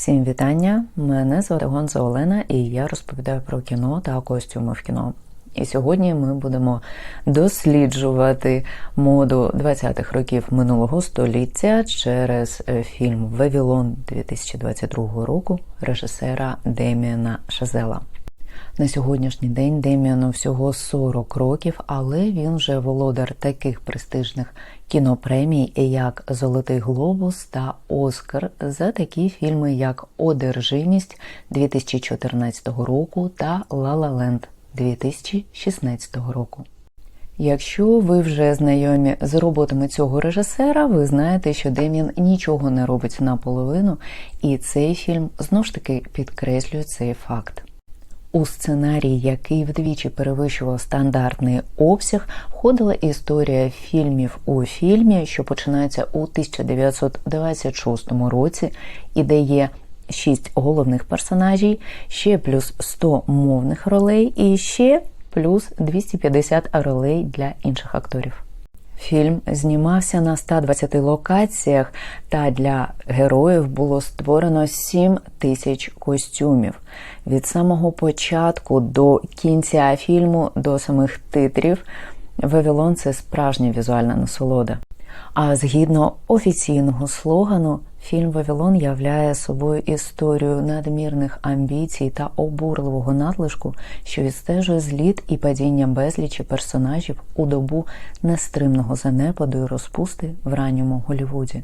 Всім вітання! Мене звати Гонза Олена, і я розповідаю про кіно та костюми в кіно. І сьогодні ми будемо досліджувати моду 20-х років минулого століття через е, фільм Вавілон 2022 року режисера Деміана Шазела. На сьогоднішній день Деміану всього 40 років, але він вже володар таких престижних кінопремій, як Золотий Глобус та Оскар за такі фільми, як Одержимість 2014 року та Ла Ла Ленд 2016 року. Якщо ви вже знайомі з роботами цього режисера, ви знаєте, що Дем'ян нічого не робить наполовину, і цей фільм знов ж таки підкреслює цей факт. У сценарій, який вдвічі перевищував стандартний обсяг, входила історія фільмів у фільмі, що починається у 1926 році, і де є шість головних персонажів, ще плюс 100 мовних ролей, і ще плюс 250 ролей для інших акторів. Фільм знімався на 120 локаціях, та для героїв було створено 7 тисяч костюмів. Від самого початку до кінця фільму, до самих титрів, Вавилон це справжня візуальна насолода. А згідно офіційного слогану, фільм Вавилон являє собою історію надмірних амбіцій та обурливого надлишку, що відстежує зліт і падіння безлічі персонажів у добу нестримного занепаду і розпусти в ранньому Голлівуді.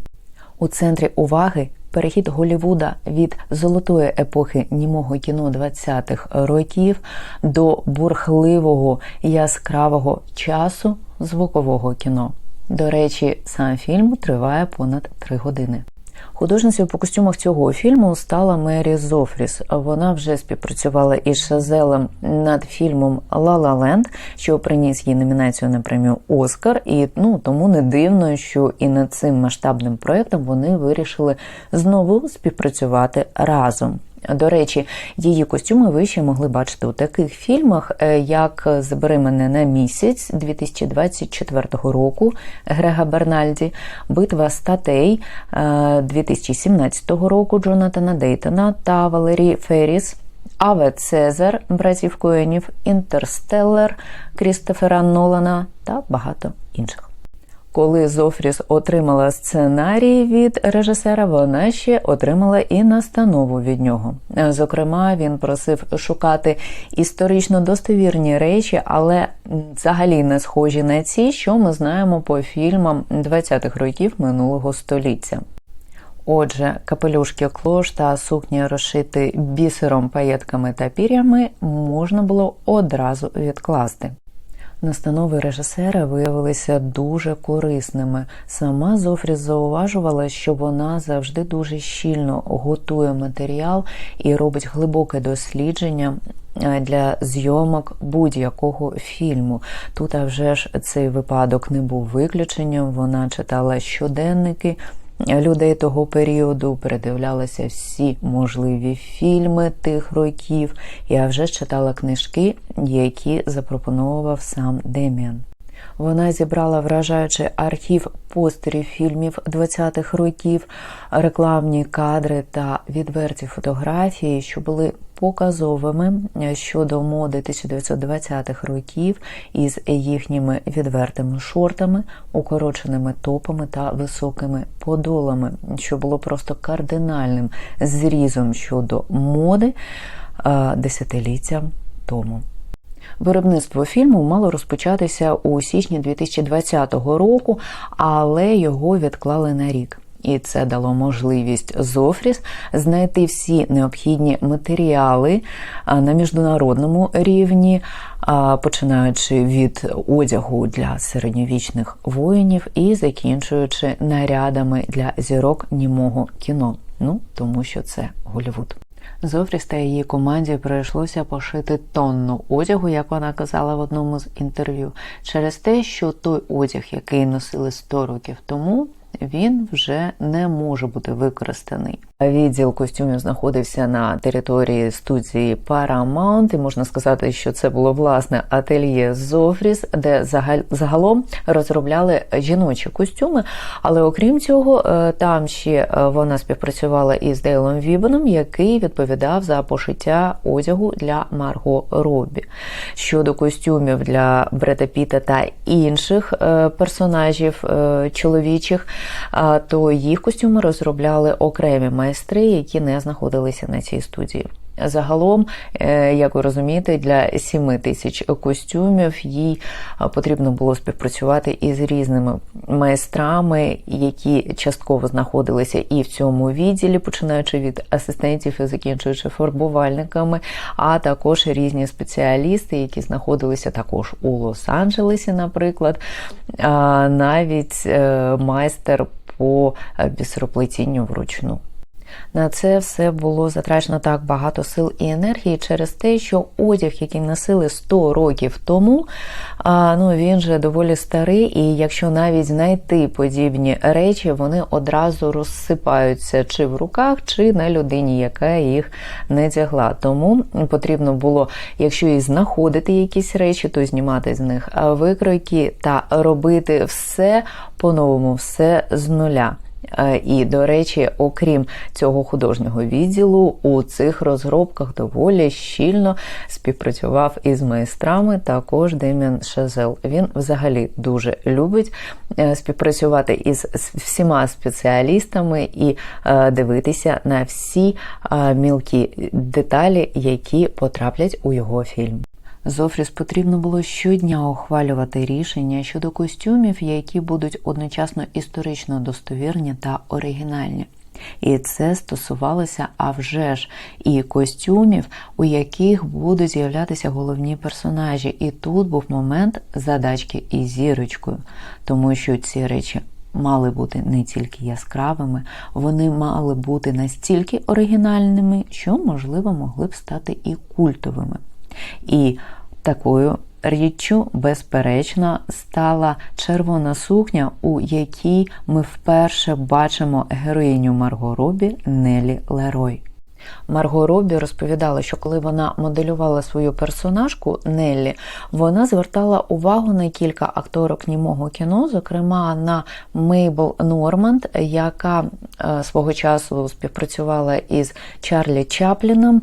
У центрі уваги перехід Голлівуда від золотої епохи німого кіно 20-х років до бурхливого яскравого часу звукового кіно. До речі, сам фільм триває понад три години. Художницею по костюмах цього фільму стала Мері Зофріс. Вона вже співпрацювала із Шазелем над фільмом «Ла Ла Ленд», що приніс їй номінацію на премію Оскар. І ну тому не дивно, що і над цим масштабним проектом вони вирішили знову співпрацювати разом. До речі, її костюми ви ще могли бачити у таких фільмах, як Забери мене на місяць 2024 року Грега Бернальді, Битва статей 2017 року Джонатана Дейтона та Валерії Ферріс. Аве Цезар, братів Коенів, Інтерстеллер Крістофера Нолана та багато інших. Коли Зофріс отримала сценарій від режисера, вона ще отримала і настанову від нього. Зокрема, він просив шукати історично достовірні речі, але взагалі не схожі на ці, що ми знаємо по фільмам 20-х років минулого століття. Отже, капелюшки клош та сукні розшиті бісером, паєтками та пір'ями можна було одразу відкласти. Настанови режисера виявилися дуже корисними. Сама Зофріс зауважувала, що вона завжди дуже щільно готує матеріал і робить глибоке дослідження для зйомок будь-якого фільму. Тут а вже ж цей випадок не був виключенням. Вона читала щоденники людей того періоду, передивлялася всі можливі фільми тих років. Я вже читала книжки, які запропонував сам Деміан. Вона зібрала вражаючий архів постерів фільмів 20-х років, рекламні кадри та відверті фотографії, що були показовими щодо моди 1920-х років із їхніми відвертими шортами, укороченими топами та високими подолами, що було просто кардинальним зрізом щодо моди десятиліття тому. Виробництво фільму мало розпочатися у січні 2020 року, але його відклали на рік. І це дало можливість Зофріс знайти всі необхідні матеріали на міжнародному рівні, починаючи від одягу для середньовічних воїнів і закінчуючи нарядами для зірок німого кіно. Ну тому що це Голівуд. Зофріс та її команді прийшлося пошити тонну одягу, як вона казала в одному з інтерв'ю, через те, що той одяг, який носили 100 років тому, він вже не може бути використаний. Відділ костюмів знаходився на території студії Paramount, і можна сказати, що це було власне ательє Зофріс, де загалом розробляли жіночі костюми. Але окрім цього, е, там ще е, вона співпрацювала із Дейлом Вібеном, який відповідав за пошиття одягу для Марго Робі. Щодо костюмів для Брета Піта та інших е, персонажів чоловічих, то їх костюми розробляли окремі майстри, які не знаходилися на цій студії. Загалом, е, як ви розумієте, для 7 тисяч костюмів їй потрібно було співпрацювати із різними майстрами, які частково знаходилися і в цьому відділі, починаючи від асистентів і закінчуючи фарбувальниками, а також різні спеціалісти, які знаходилися також у Лос-Анджелесі, наприклад, навіть е, майстер по е, бісероплетінню вручну. На це все було затрачено так багато сил і енергії через те, що одяг, який носили 100 років тому, ну він же доволі старий, і якщо навіть знайти подібні речі, вони одразу розсипаються чи в руках, чи на людині, яка їх не тягла. Тому потрібно було, якщо і знаходити якісь речі, то знімати з них викройки та робити все по-новому, все з нуля. Е, і, до речі, окрім цього художнього відділу, у цих розробках доволі щільно співпрацював із майстрами. Також Дем'ян Шазел. Він взагалі дуже любить е, співпрацювати із всіма спеціалістами і е, дивитися на всі мілкі деталі, які потраплять у його фільм. Зофріс потрібно було щодня ухвалювати рішення щодо костюмів, які будуть одночасно історично достовірні та оригінальні. І це стосувалося а вже ж і костюмів, у яких будуть з'являтися головні персонажі. І тут був момент задачки із зірочкою, тому що ці речі мали бути не тільки яскравими, вони мали бути настільки оригінальними, що, можливо, могли б стати і культовими. І такою річчю, безперечно, стала червона сукня, у якій ми вперше бачимо героїню Марго Робі Нелі Лерой. Марго Робі розповідала, що коли вона моделювала свою персонажку Неллі, вона звертала увагу на кілька акторок німого кіно, зокрема на Мейбл Норманд, яка е, свого часу співпрацювала із Чарлі Чапліном,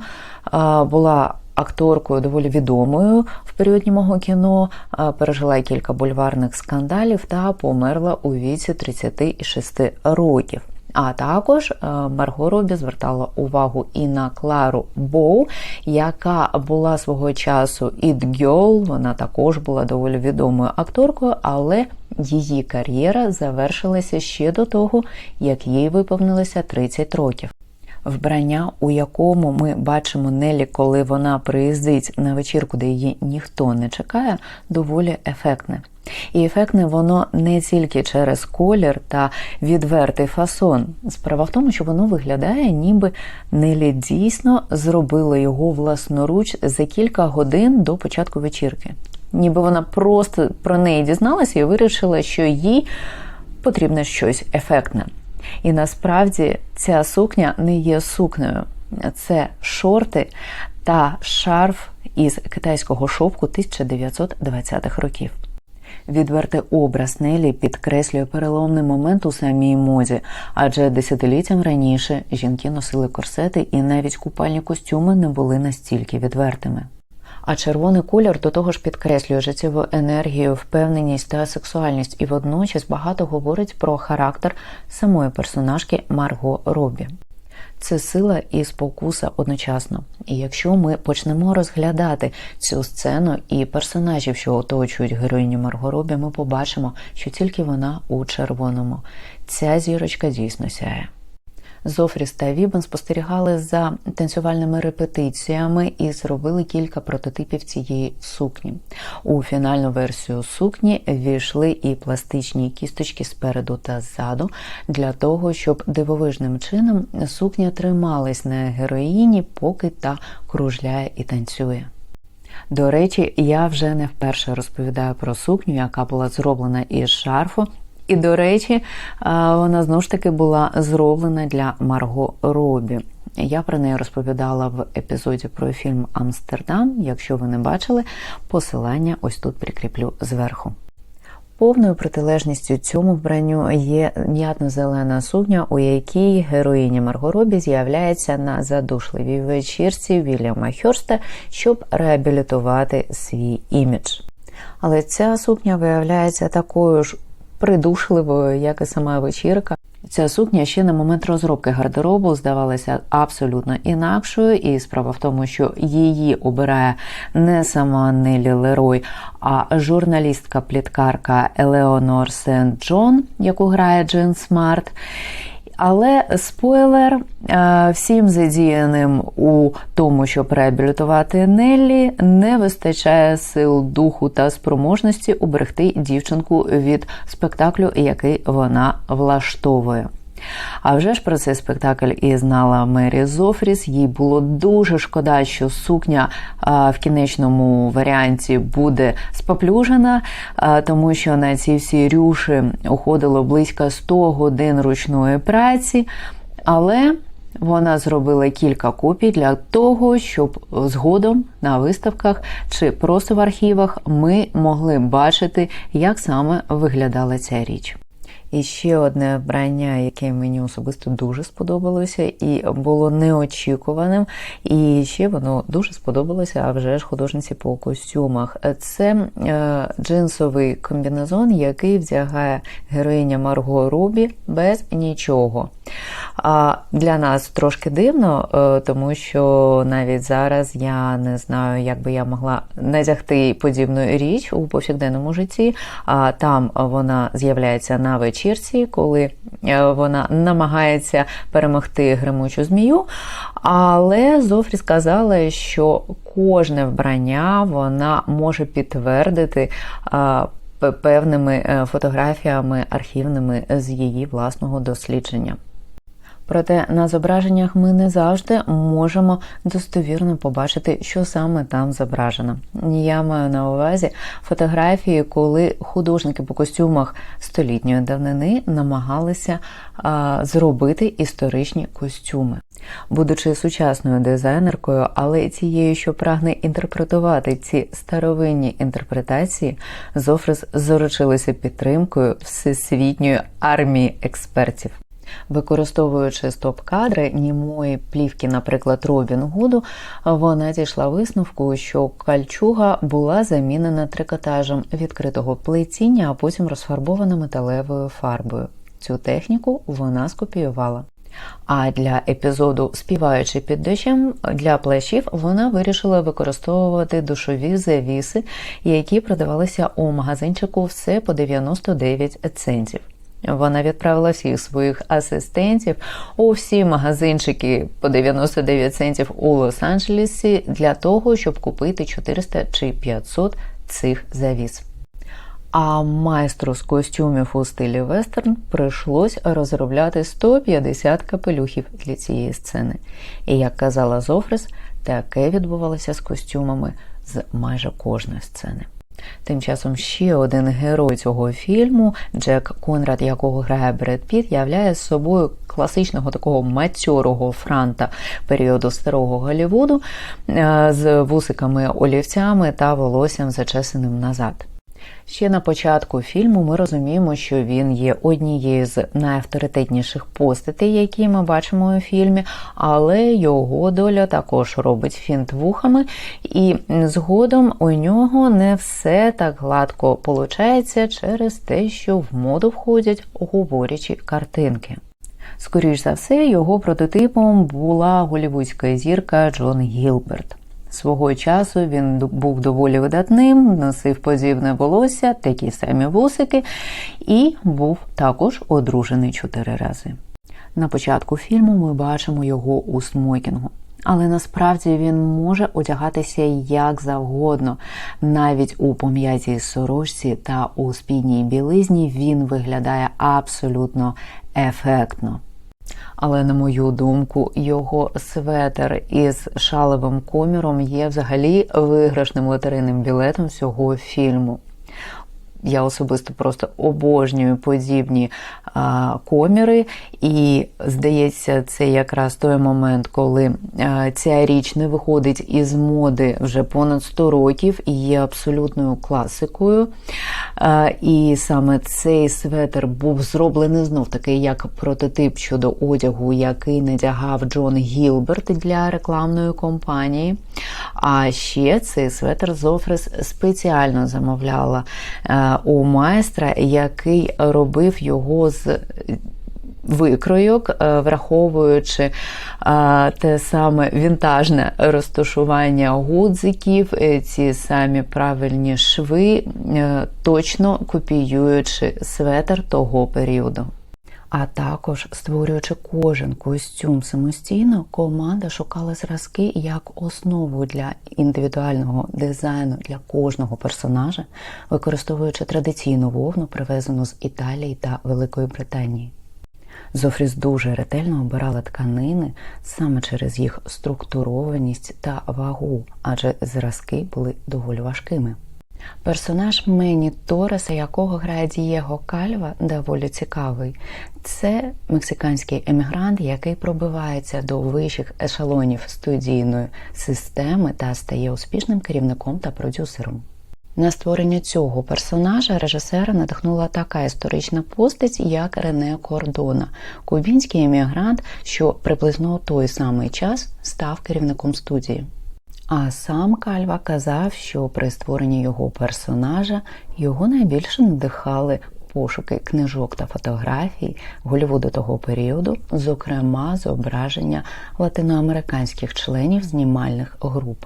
е, була акторкою доволі відомою в період німого кіно, пережила кілька бульварних скандалів та померла у віці 36 років. А також Марго Робі звертала увагу і на Клару Боу, яка була свого часу It Girl, Вона також була доволі відомою акторкою, але її кар'єра завершилася ще до того, як їй виповнилося 30 років вбрання, у якому ми бачимо Нелі, коли вона приїздить на вечірку, де її ніхто не чекає, доволі ефектне. І ефектне воно не тільки через колір та відвертий фасон. Справа в тому, що воно виглядає, ніби Нелі дійсно зробила його власноруч за кілька годин до початку вечірки. Ніби вона просто про неї дізналася і вирішила, що їй потрібно щось ефектне. І насправді ця сукня не є сукнею, це шорти та шарф із китайського шовку 1920-х років. Відвертий образ Нелі підкреслює переломний момент у самій моді, адже десятиліттям раніше жінки носили корсети і навіть купальні костюми не були настільки відвертими. А червоний колір до того ж підкреслює життєву енергію, впевненість та сексуальність, і водночас багато говорить про характер самої персонажки Марго Робі. Це сила і спокуса одночасно. І якщо ми почнемо розглядати цю сцену і персонажів, що оточують героїню Марго Робі, ми побачимо, що тільки вона у червоному. Ця зірочка дійсно сяє. Зофріс та Вібен спостерігали за танцювальними репетиціями і зробили кілька прототипів цієї сукні. У фінальну версію сукні війшли і пластичні кісточки спереду та ззаду, для того, щоб дивовижним чином сукня трималась на героїні, поки та кружляє і танцює. До речі, я вже не вперше розповідаю про сукню, яка була зроблена із шарфу І, до речі, е, вона знову ж таки була зроблена для Марго Робі. Я про неї розповідала в епізоді про фільм Амстердам. Якщо ви не бачили, посилання ось тут прикріплю зверху. Повною протилежністю цьому вбранню є м'ятно-зелена сукня, у якій героїня Марго Робі з'являється на задушливій вечірці Вільяма Хьорста, щоб реабілітувати свій імідж. Але ця сукня виявляється такою ж придушливою, як і сама вечірка. Ця сукня ще на момент розробки гардеробу здавалася абсолютно інакшою, і справа в тому, що її обирає не сама Нелі Лерой, а журналістка-пліткарка Елеонор Сент Джон, яку грає Джин Смарт. Але спойлер е, всім задіяним у тому, щоб реабілітувати Неллі, не вистачає сил духу та спроможності уберегти дівчинку від спектаклю, який вона влаштовує. А вже ж про цей спектакль і знала Мері Зофріс. Їй було дуже шкода, що сукня в кінечному варіанті буде споплюжена, тому що на ці всі рюші уходило близько 100 годин ручної праці. Але вона зробила кілька копій для того, щоб згодом на виставках чи просто в архівах ми могли бачити, як саме виглядала ця річ. І ще одне вбрання, яке мені особисто дуже сподобалося, і було неочікуваним. І ще воно дуже сподобалося, а вже ж художниці по костюмах. Це е, джинсовий комбінезон, який вдягає героїня Марго Рубі без нічого. Для нас трошки дивно, е, тому що навіть зараз я не знаю, як би я могла надягти подібну річ у повсякденному житті. А там вона з'являється на вечірці, коли е, вона намагається перемогти гримучу змію. Але Зофрі сказала, що кожне вбрання вона може підтвердити. Певними е, фотографіями архівними з її власного дослідження. Проте на зображеннях ми не завжди можемо достовірно побачити, що саме там зображено. Я маю на увазі фотографії, коли художники по костюмах столітньої давнини намагалися а, зробити історичні костюми. Будучи сучасною дизайнеркою, але цією, що прагне інтерпретувати ці старовинні інтерпретації, Зофрес заручилися підтримкою всесвітньої армії експертів. Використовуючи стоп-кадри німої плівки, наприклад, Робін Гуду, вона дійшла висновку, що кальчуга була замінена трикотажем відкритого плетіння, а потім розфарбована металевою фарбою. Цю техніку вона скопіювала. А для епізоду Співаючи під дощем для плащів вона вирішила використовувати душові завіси, які продавалися у магазинчику все по 99 центів. Вона відправила всіх своїх асистентів у всі магазинчики по 99 центів у Лос-Анджелесі для того, щоб купити 400 чи 500 цих завіс. А майстру з костюмів у стилі вестерн прийшлось розробляти 150 капелюхів для цієї сцени. І як казала Зофрес, таке відбувалося з костюмами з майже кожної сцени. Тим часом ще один герой цього фільму, Джек Конрад, якого грає Бред Піт, являє собою класичного такого матьорого франта періоду старого Голлівуду е, з вусиками олівцями та волоссям зачесаним назад. Ще на початку фільму ми розуміємо, що він є однією з найавторитетніших постатей, які ми бачимо у фільмі, але його доля також робить фінт вухами, і згодом у нього не все так гладко получається через те, що в моду входять говорячі картинки. Скоріш за все, його прототипом була голівудська зірка Джон Гілберт. Свого часу він був доволі видатним, носив подібне волосся, такі самі вусики, і був також одружений чотири рази. На початку фільму ми бачимо його у смокінгу. Але насправді він може одягатися як завгодно. Навіть у пом'ятій сорочці та у спідній білизні він виглядає абсолютно ефектно. Але, на мою думку, його светер із шалевим коміром є взагалі виграшним лотерейним білетом цього фільму. Я особисто просто обожнюю подібні а, коміри, і здається, це якраз той момент, коли а, ця річ не виходить із моди вже понад 100 років і є абсолютною класикою. А, і саме цей светр був зроблений знов таки як прототип щодо одягу, який надягав Джон Гілберт для рекламної компанії. А ще цей светр Зофрес спеціально замовляла е, у майстра, який робив його з. Викройок, е, враховуючи те саме вінтажне розташування гудзиків, е, ці самі правильні шви, е, точно копіюючи светр того періоду. А також створюючи кожен костюм самостійно, команда шукала зразки як основу для індивідуального дизайну для кожного персонажа, використовуючи традиційну вовну, привезену з Італії та Великої Британії. Зофріс дуже ретельно обирала тканини саме через їх структурованість та вагу, адже зразки були доволі важкими. Персонаж Мені Тореса, якого грає Дієго Кальва, доволі цікавий. Це мексиканський емігрант, який пробивається до вищих ешелонів студійної системи та стає успішним керівником та продюсером. На створення цього персонажа режисера надихнула така історична постать, як Рене Кордона, кубінський емігрант, що приблизно у той самий час став керівником студії. А сам Кальва казав, що при створенні його персонажа його найбільше надихали пошуки книжок та фотографій Голлівуду того періоду, зокрема зображення латиноамериканських членів знімальних груп.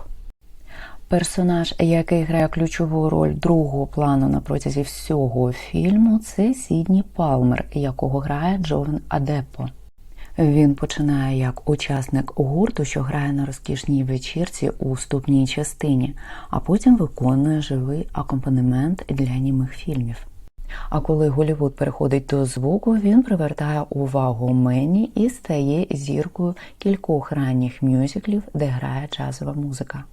Персонаж, який грає ключову роль другого плану на протязі всього фільму, це Сідні Палмер, якого грає Джовен Адепо. Він починає як учасник гурту, що грає на розкішній вечірці у вступній частині, а потім виконує живий акомпанемент для німих фільмів. А коли Голівуд переходить до звуку, він привертає увагу Мені і стає зіркою кількох ранніх мюзиклів, де грає джазова музика.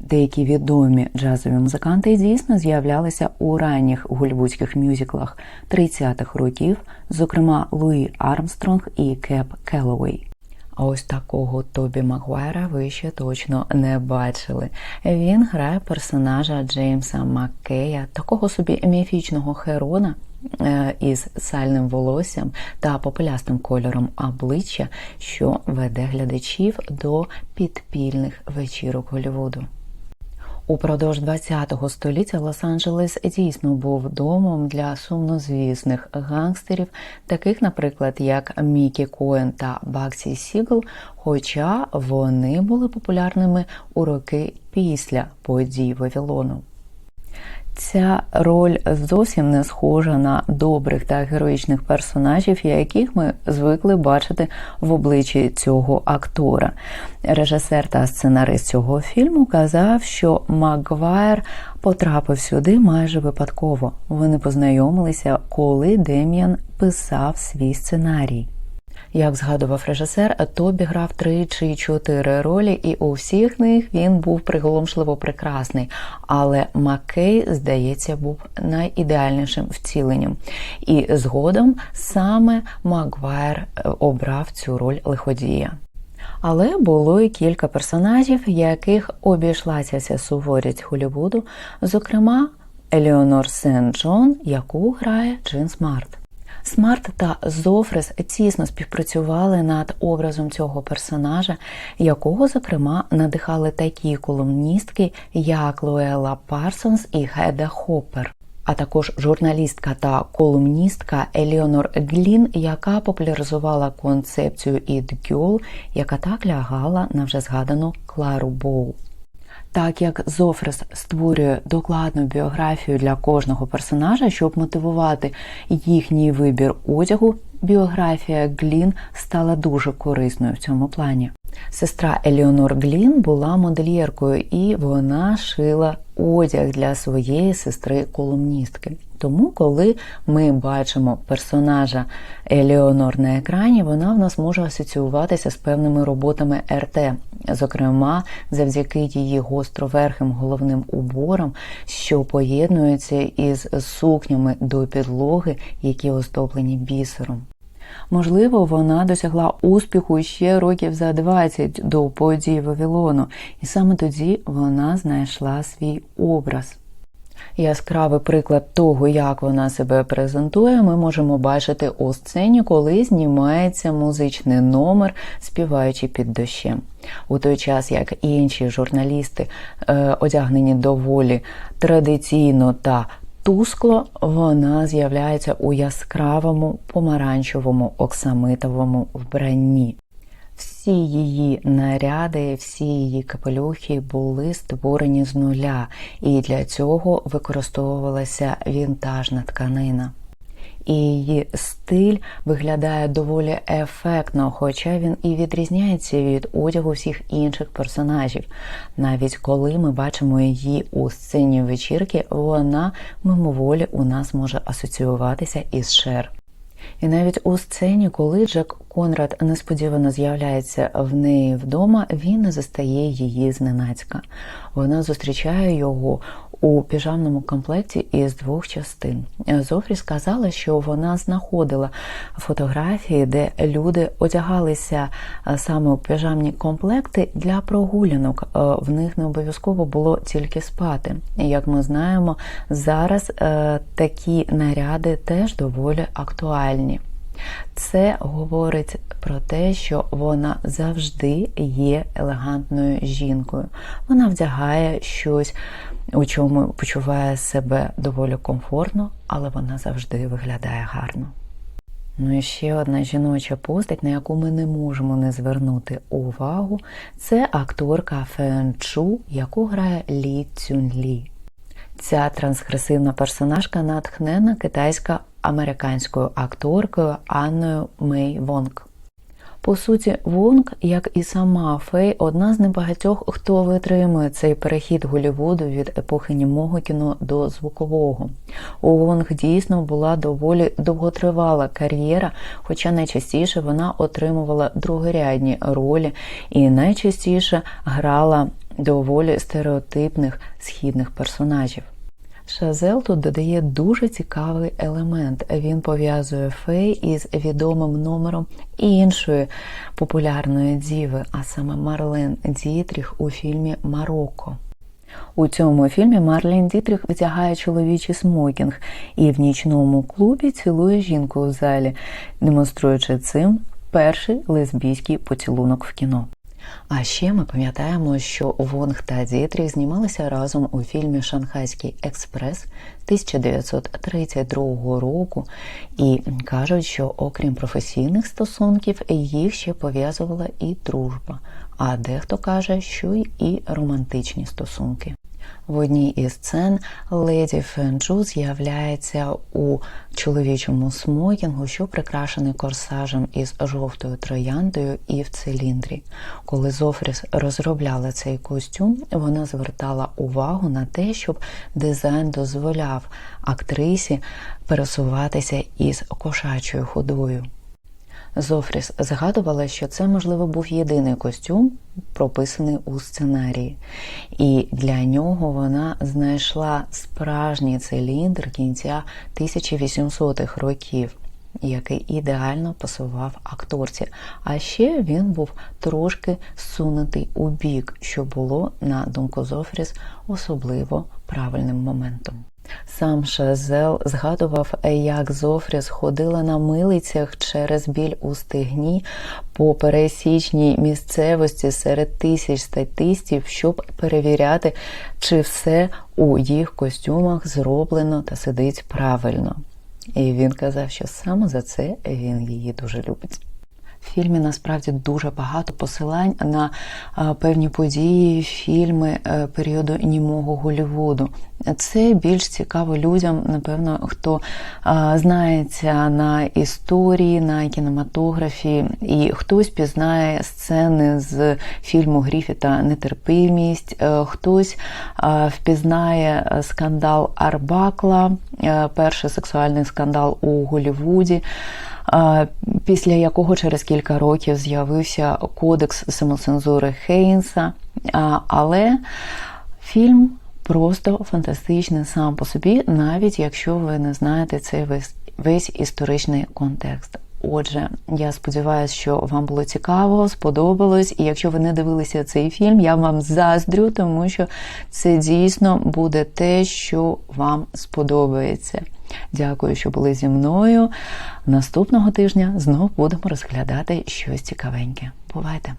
Деякі відомі джазові музиканти дійсно з'являлися у ранніх голівудських мюзиклах 30-х років, зокрема Луї Армстронг і Кеп Келлоуей. А ось такого Тобі Магуайра ви ще точно не бачили. Він грає персонажа Джеймса Маккея, такого собі міфічного херона е, із сальним волоссям та попелястим кольором обличчя, що веде глядачів до підпільних вечірок Голлівуду. Упродовж ХХ століття Лос-Анджелес дійсно був домом для сумнозвісних гангстерів, таких, наприклад, як Мікі Коен та Баксі Сігл, хоча вони були популярними у роки після подій Вавилону. Ця роль зовсім не схожа на добрих та героїчних персонажів, яких ми звикли бачити в обличчі цього актора. Режисер та сценарист цього фільму казав, що Макгвайр потрапив сюди майже випадково. Вони познайомилися, коли Дем'ян писав свій сценарій. Як згадував режисер, Тобі грав три чи чотири ролі, і у всіх них він був приголомшливо прекрасний. Але Маккей, здається, був найідеальнішим вціленням. І згодом саме Макгвайр е, обрав цю роль лиходія. Але було й кілька персонажів, яких обійшлася ця суворість Голлівуду, зокрема Елеонор Сен Джон, яку грає Джин Смарт. Смарт та Зофрес тісно співпрацювали над образом цього персонажа, якого, зокрема, надихали такі колумністки, як Луела Парсонс і Геда Хоппер. А також журналістка та колумністка Еліонор Глін, яка популяризувала концепцію «It Girl», яка так лягала на вже згадану Клару Боу. Так як Зофрес створює докладну біографію для кожного персонажа, щоб мотивувати їхній вибір одягу, біографія Глін стала дуже корисною в цьому плані. Сестра Еліонор Глін була модельєркою, і вона шила одяг для своєї сестри-колумністки. Тому, коли ми бачимо персонажа Елеонор на екрані, вона в нас може асоціюватися з певними роботами РТ, зокрема завдяки її гостроверхим головним уборам, що поєднуються із сукнями до підлоги, які остоплені бісером. Можливо, вона досягла успіху ще років за 20 до подій Вавилону, і саме тоді вона знайшла свій образ. Яскравий приклад того, як вона себе презентує, ми можемо бачити у сцені, коли знімається музичний номер, співаючи під дощем. У той час, як інші журналісти, е, одягнені доволі традиційно та тускло, вона з'являється у яскравому помаранчевому оксамитовому вбранні. Всі її наряди, всі її капелюхи були створені з нуля, і для цього використовувалася вінтажна тканина. І її стиль виглядає доволі ефектно, хоча він і відрізняється від одягу всіх інших персонажів. Навіть коли ми бачимо її у сцені вечірки, вона мимоволі у нас може асоціюватися із Шер. І навіть у сцені, коли Джек Конрад несподівано з'являється в неї вдома, він не застає її зненацька. Вона зустрічає його у піжамному комплекті із двох частин. Зофрі сказала, що вона знаходила фотографії, де люди одягалися саме у піжамні комплекти для прогулянок. В них не обов'язково було тільки спати. Як ми знаємо, зараз такі наряди теж доволі актуальні. Це говорить про те, що вона завжди є елегантною жінкою. Вона вдягає щось, у чому почуває себе доволі комфортно, але вона завжди виглядає гарно. Ну і ще одна жіноча постать, на яку ми не можемо не звернути увагу, це акторка Фен Чу, яку грає Лі Цюн Лі. Ця трансгресивна персонажка натхнена китайська американською акторкою Анною Мей Вонг. По суті, Вонг, як і сама Фей, одна з небагатьох, хто витримує цей перехід Голівуду від епохи німого кіно до звукового. У Вонг дійсно була доволі довготривала кар'єра, хоча найчастіше вона отримувала другорядні ролі і найчастіше грала доволі стереотипних східних персонажів. Шазел тут додає дуже цікавий елемент. Він пов'язує фей із відомим номером іншої популярної діви, а саме Марлен Дітріх у фільмі Марокко. У цьому фільмі Марлен Дітріх витягає чоловічий смокінг і в нічному клубі цілує жінку у залі, демонструючи цим перший лесбійський поцілунок в кіно. А ще ми пам'ятаємо, що Вонг та Дітрі знімалися разом у фільмі Шанхайський експрес 1932 року, і кажуть, що окрім професійних стосунків їх ще пов'язувала і дружба. А дехто каже, що й і романтичні стосунки. В одній із сцен леді Фенджу з'являється у чоловічому смокінгу, що прикрашений корсажем із жовтою трояндою і в циліндрі. Коли Зофріс розробляла цей костюм, вона звертала увагу на те, щоб дизайн дозволяв актрисі пересуватися із кошачою ходою. Зофріс згадувала, що це, можливо, був єдиний костюм, прописаний у сценарії, і для нього вона знайшла справжній циліндр кінця 1800-х років, який ідеально пасував акторці. А ще він був трошки сунутий у бік, що було, на думку Зофріс, особливо правильним моментом. Сам Шазел згадував, як Зофріс ходила на милицях через біль у стегні по пересічній місцевості серед тисяч статистів, щоб перевіряти, чи все у їх костюмах зроблено та сидить правильно. І він казав, що саме за це він її дуже любить. Фільмі насправді дуже багато посилань на певні події, фільми е, періоду німого Голівуду. Це більш цікаво людям, напевно, хто знається на історії, на кінематографі, і хтось пізнає сцени з фільму Гріфіта Нетерпимість, е, хтось впізнає скандал Арбакла, е, перший сексуальний скандал у Голівуді. Після якого через кілька років з'явився кодекс самоцензури Хейнса. Але фільм просто фантастичний сам по собі, навіть якщо ви не знаєте цей весь, весь історичний контекст. Отже, я сподіваюся, що вам було цікаво, сподобалось. І якщо ви не дивилися цей фільм, я вам заздрю, тому що це дійсно буде те, що вам сподобається. Дякую, що були зі мною. Наступного тижня знов будемо розглядати щось цікавеньке. Бувайте!